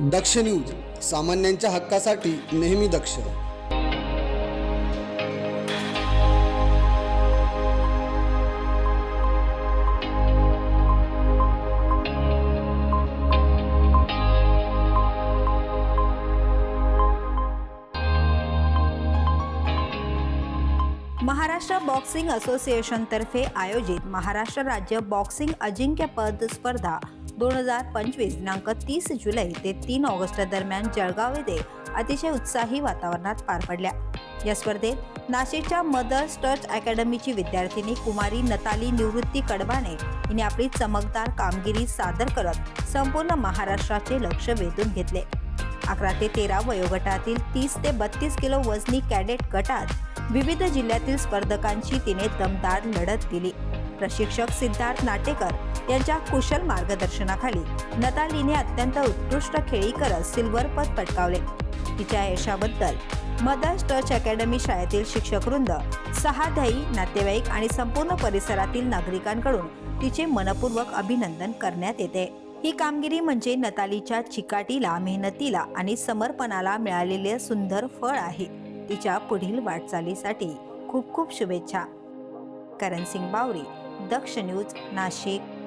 दक्ष news सामान्यांच्या हक्कासाठी नेहमी दक्ष. महाराष्ट्र बॉक्सिंग असोसिएशनतर्फे आयोजित महाराष्ट्र राज्य बॉक्सिंग अजिंक्यपद स्पर्धा दोन हजार पंचवीस दिनांक तीस जुलै ते तीन ऑगस्ट दरम्यान जळगाव येथे अतिशय उत्साही वातावरणात पार पडल्या. या स्पर्धेत नाशिकच्या मदर्स टच अकॅडमीची विद्यार्थिनी कुमारी नताली निवृत्ती कडबाणे हिने आपली चमकदार कामगिरी सादर करत संपूर्ण महाराष्ट्राचे लक्ष वेधून घेतले. अकरा ते तेरा वयोगटातील तीस ते बत्तीस किलो वजनी कॅडेट गटात विविध जिल्ह्यातील स्पर्धकांची तिने दमदार लढत दिली प्रशिक्षक सिद्धार्थ नाटेकर यांच्या कुशल मार्गदर्शनाखाली नतालीने अत्यंत उत्कृष्ट खेळी करत सिल्वर पद पटकावले. तिच्या यशाबद्दल मदर्स टच अकॅडमी शाळेतील शिक्षकवृंद सहाध्यायी नातेवाईक आणि संपूर्ण परिसरातील नागरिकांकडून तिचे मनपूर्वक अभिनंदन करण्यात येते. ही कामगिरी म्हणजे नतालीच्या चिकाटीला मेहनतीला आणि समर्पणाला मिळालेले सुंदर फळ आहे. तिच्या पुढील वाटचालीसाठी खूप खूप शुभेच्छा. करण सिंग बावरी दक्ष न्यूज नाशिक.